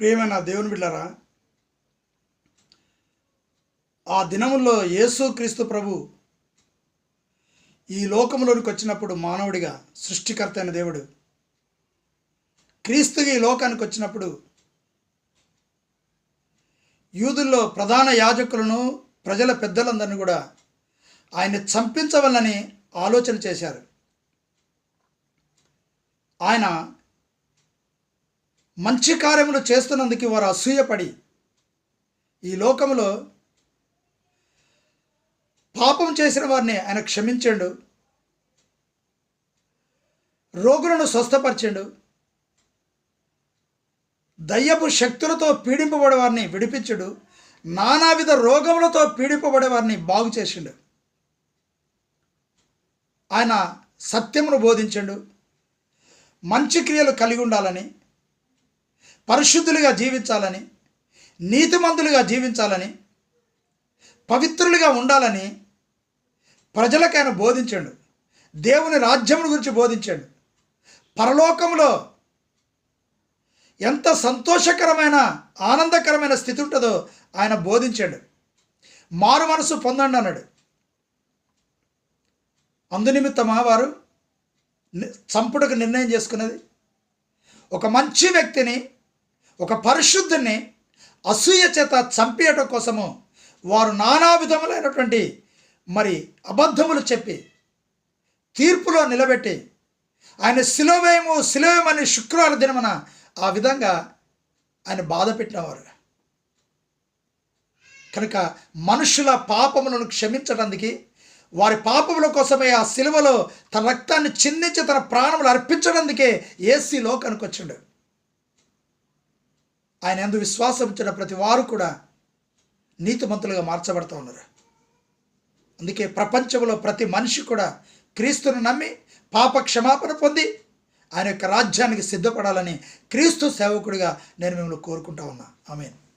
ప్రియమైన దేవుని బిడ్డరా ఆ దినముల్లో యేసుక్రీస్తు ప్రభు ఈ లోకంలోనికి వచ్చినప్పుడు మానవుడిగా సృష్టికర్త అయిన దేవుడు. క్రీస్తుగా ఈ లోకానికి వచ్చినప్పుడు యూదుల్లో ప్రధాన యాజకులను ప్రజల పెద్దలందరినీ కూడా ఆయన చంపించవలని ఆలోచన చేశారు. ఆయన మంచి కార్యములు చేస్తున్నందుకు వారు అసూయపడి ఈ లోకంలో పాపం చేసిన వారిని ఆయన క్షమించాడు. రోగులను స్వస్థపరచండు. దయ్యపు శక్తులతో పీడింపబడే వారిని విడిపించడు. నానావిధ రోగములతో పీడింపబడే వారిని బాగు చేసిండు. ఆయన సత్యమును బోధించండు. మంచి క్రియలు కలిగి ఉండాలని పరిశుద్ధులుగా జీవించాలని నీతిమంతులుగా జీవించాలని పవిత్రులుగా ఉండాలని ప్రజలకు ఆయన బోధించాడు. దేవుని రాజ్యమును గురించి బోధించాడు. పరలోకంలో ఎంత సంతోషకరమైన ఆనందకరమైన స్థితి ఉంటుందో ఆయన బోధించాడు. మారు మనసు పొందండి అన్నాడు. అందునిమిత్తమా వారు ని- చంపుటకు నిర్ణయం చేసుకున్నది? ఒక మంచి వ్యక్తిని ఒక పరిశుద్ధుని అసూయ చేత చంపేయటం కోసము వారు నానా విధములైనటువంటి మరి అబద్ధములు చెప్పి తీర్పులో నిలబెట్టి ఆయన శిలోవేయము శిలోవేయమని శుక్రవారం దినమున ఆ విధంగా ఆయన బాధ పెట్టినవారు. కనుక మనుషుల పాపములను క్షమించడానికి వారి పాపముల కోసమే ఆ సిలువలో తన రక్తాన్ని చిందించి తన ప్రాణములు అర్పించడానికే ఏసీ లోకానికి వచ్చిండు. ఆయన ఎందు విశ్వాసం ఉంచిన ప్రతి వారు కూడా నీతిమంతులుగా మార్చబడుతూ ఉన్నారు. అందుకే ప్రపంచంలో ప్రతి మనిషి కూడా క్రీస్తును నమ్మి పాప క్షమాపణ పొంది ఆయన యొక్క రాజ్యానికి సిద్ధపడాలని క్రీస్తు సేవకుడిగా నేను మిమ్మల్ని కోరుకుంటా ఉన్నా. ఆమెను.